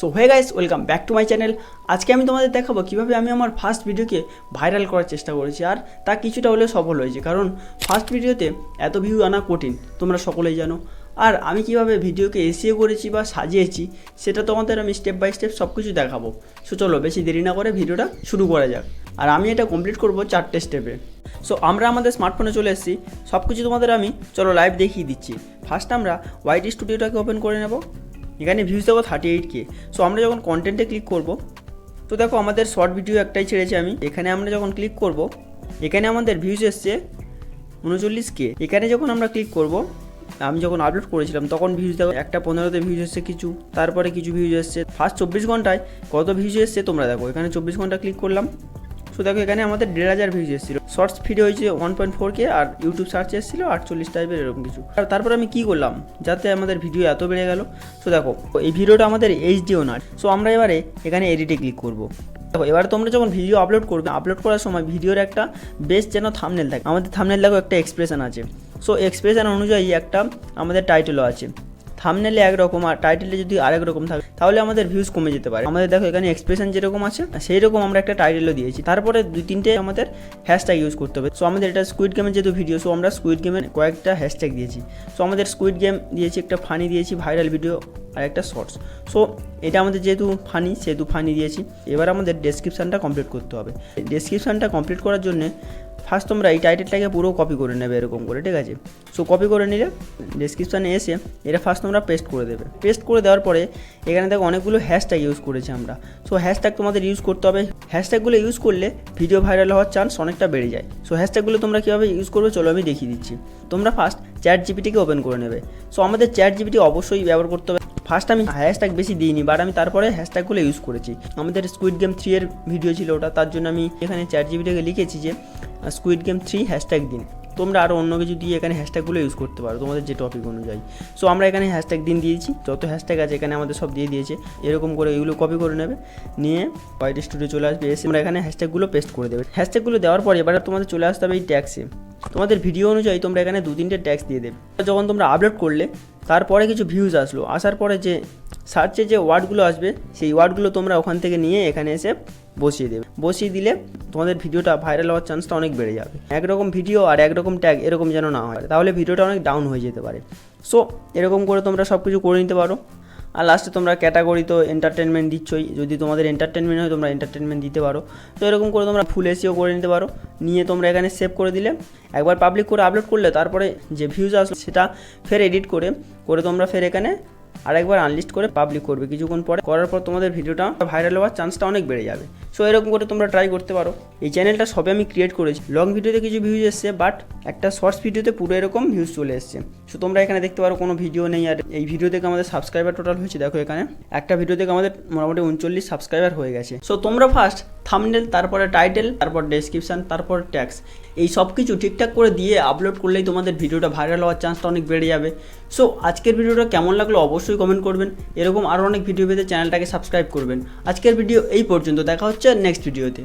So হয়ে guys welcome back to my channel আজকে আমি তোমাদের দেখাবো কীভাবে আমি আমার ফার্স্ট ভিডিওকে ভাইরাল করার চেষ্টা করেছি আর তা কিছুটা হলেও সফল হয়েছে। কারণ ফার্স্ট ভিডিওতে এত ভিউ আনা কঠিন, তোমরা সকলেই জানো। আর আমি কীভাবে ভিডিওকে এসিও করেছি বা সাজিয়েছি, সেটা তোমাদের আমি স্টেপ বাই স্টেপ সব কিছু দেখাবো। সো চলো বেশি দেরি না করে ভিডিওটা শুরু করা যাক। আর আমি এটা কমপ্লিট করব চারটে স্টেপে সো আমরা আমাদের স্মার্টফোনে চলে এসেছি। সব কিছু তোমাদের আমি, চলো লাইভ দেখিয়ে দিচ্ছি। ফার্স্ট আমরা ওয়াইটি স্টুডিওটাকে ওপেন করে নেব। এখানে ভিউজ দেবো থার্টি এইট কে সো আমরা যখন কন্টেন্টে ক্লিক করব, তো দেখো আমাদের শর্ট ভিডিও একটাই ছেড়েছি আমি। এখানে আমরা যখন ক্লিক করব, এখানে আমাদের ভিউজ এসছে উনচল্লিশ কে এখানে যখন আমরা ক্লিক করব, আমি যখন আপলোড করেছিলাম, তখন ভিউজ দেখো, একটা পনেরোতে ভিউজ এসছে কিছু, তারপরে কিছু ভিউজ এসছে। ফার্স্ট চব্বিশ ঘন্টায় কত ভিউজ এসছে তোমরা দেখো। এখানে চব্বিশ ঘণ্টা ক্লিক করলাম। সো দেখো, এখানে আমাদের দেড় হাজার ভিউজ এসেছিল। শর্টস ভিডিও হয়েছে ওয়ান পয়েন্ট ফোর কে আর ইউটিউব সার্চ এসেছিল আটচল্লিশ টাইপের এরকম কিছু। আর তারপর আমি কী করলাম? যাতে আমাদের ভিডিও এত বেড়ে গেল। সো দেখো, এই ভিডিওটা আমাদের এইচডিও না সো আমরা এবারে এখানে এডিটে ক্লিক করব। দেখো, এবার তোমরা যখন ভিডিও আপলোড করবে আপলোড করার সময় ভিডিওর একটা বেস্ট যেন থামনেল থাকে আমাদের থামনেল দেখো একটা এক্সপ্রেশন আছে। সো এক্সপ্রেশন অনুযায়ী একটা আমাদের টাইটেলও আছে। থামনেলে একরকম আর টাইটেলে যদি আরেক রকম থাকে, তাহলে আমাদের ভিউজ কমে যেতে পারে। আমাদের দেখো এখানে এক্সপ্রেশন যেরকম আছে সেই রকম আমরা একটা টাইটেলও দিয়েছি। তারপরে দুই তিনটে আমাদের হ্যাশট্যাগ ইউজ করতে হবে। সো আমাদের এটা স্কুইড গেমের যেহেতু ভিডিও সো আমরা স্কুইড গেমের কয়েকটা হ্যাশট্যাগ দিয়েছি। সো আমাদের স্কুইড গেম দিয়েছি একটা ফানি দিয়েছি ভাইরাল ভিডিও আর একটা শর্টস সো এটা আমাদের যেহেতু ফানি সেহেতু ফানি দিয়েছি। এবার আমাদের ডেসক্রিপশানটা কমপ্লিট করতে হবে। ডেসক্রিপশানটা কমপ্লিট করার জন্য ফার্স্ট তোমরা এই টাইটেলটাকে পুরো কপি করে নেবে এরকম করে, ঠিক আছে? সো কপি করে নিলে ডিসক্রিপশানে এসে এটা ফার্স্ট তোমরা পেস্ট করে দেবে। পেস্ট করে দেওয়ার পরে এখানে দেখো অনেকগুলো হ্যাশট্যাগ ইউজ করেছি আমরা। সো হ্যাশট্যাগ তোমাদের ইউজ করতে হবে। হ্যাশট্যাগুলো ইউজ করলে ভিডিও ভাইরাল হওয়ার চান্স অনেকটা বেড়ে যায়। সো হ্যাশট্যাগুলো তোমরা কীভাবে ইউজ করবে চলো আমি দেখিয়ে দিচ্ছি। তোমরা ফার্স্ট চ্যাট জিপিটিকে ওপেন করে নেবে। সো আমাদের চ্যাট জিপিটি অবশ্যই ব্যবহার করতে হবে। ফার্স্ট আমি হ্যাশট্যাগ বেশি দিইনি বাট আমি তারপরে হ্যাশট্যাগুলো ইউজ করেছি। আমাদের স্কুইড গেম থ্রি এর ভিডিও ছিল ওটা, তার জন্য আমি এখানে চ্যাট জিপিটিকে লিখেছি যে স্কুইড গেম থ্রি হ্যাশট্যাগ দিন। তোমরা আরও অন্য কিছু দিয়ে এখানে হ্যাশট্যাগুলো ইউজ করতে পারো, তোমাদের যে টপিক অনুযায়ী। সো আমরা এখানে হ্যাশট্যাগ দিন দিয়েছি, যত হ্যাশট্যাগ আছে এখানে আমাদের সব দিয়ে দিয়েছে। এরকম করে এগুলো কপি করে নেবে, নিয়ে হোয়াইট স্টুডিও চলে আসবে, এসে আমরা এখানে হ্যাশট্যাগুলো পেস্ট করে দেবে। হ্যাশট্যাগুলো দেওয়ার পরে এবার তোমাদের চলে আসতে হবে এই ট্যাক্সে তোমাদের ভিডিও অনুযায়ী তোমরা এখানে দু তিনটে ট্যাক্স দিয়ে দেবে। যখন তোমরা আপলোড করলে, তারপরে কিছু ভিউজ আসলো। আসার পরে যে সার্চে যে ওয়ার্ডগুলো আসবে, সেই ওয়ার্ডগুলো তোমরা ওখান থেকে নিয়ে এখানে এসে বসিয়ে দেবে। বসিয়ে দিলে তোমাদের ভিডিওটা ভাইরাল হওয়ার চান্সটা অনেক বেড়ে যাবে। একরকম ভিডিও আর একরকম ট্যাগ এরকম যেন না হয়, তাহলে ভিডিওটা অনেক ডাউন হয়ে যেতে পারে। সো এরকম করে তোমরা সব কিছু করে নিতে পারো। আর লাস্টে তোমরা ক্যাটাগরি তো এন্টারটেনমেন্ট দিচ্ছই। যদি তোমাদের এন্টারটেনমেন্ট হয়, তোমরা এন্টারটেনমেন্ট দিতে পারো। তো এরকম করে তোমরা ফুল এসিও করে নিতে পারো। নিয়ে তোমরা এখানে সেভ করে দিলে, একবার পাবলিক করে আপলোড করলে, তারপরে যে ভিউজ আসলো, সেটা ফের এডিট করে করে তোমরা ফের এখানে আরেকবার আনলিস্ট করে পাবলিক করবে। কিছুক্ষণ পরে করার পর তোমাদের ভিডিওটা ভাইরাল হওয়ার চান্সটা অনেক বেড়ে যাবে। সো এরকম করে তোমরা ট্রাই করতে পারো। এই চ্যানেলটা সবে আমি ক্রিয়েট করেছি। লং ভিডিওতে কিছু ভিউজ এসছে বাট একটা শর্টস ভিডিওতে পুরো এরকম ভিউজ চলে এসছে। সো তোমরা এখানে দেখতে পারো কোনো ভিডিও নেই। আর এই ভিডিও থেকে আমাদের সাবস্ক্রাইবার টোটাল হয়েছে, দেখো এখানে। একটা ভিডিও থেকে আমাদের মোটামুটি উনচল্লিশ সাবস্ক্রাইবার হয়ে গেছে। সো তোমরা ফার্স্ট থামনেল তারপরে টাইটেল তারপর ডেসক্রিপশান তারপর ট্যাক্স এই সব কিছু ঠিকঠাক করে দিয়ে আপলোড করলেই তোমাদের ভিডিওটা ভাইরাল হওয়ার চান্সটা অনেক বেড়ে যাবে। সো আজকের ভিডিওটা কেমন লাগল অবশ্যই কমেন্ট করবেন। এরকম আরও অনেক ভিডিও পেতে চ্যানেলটাকে সাবস্ক্রাইব করবেন। আজকের ভিডিও এই পর্যন্ত। দেখা হচ্ছে নেক্সট ভিডিওতে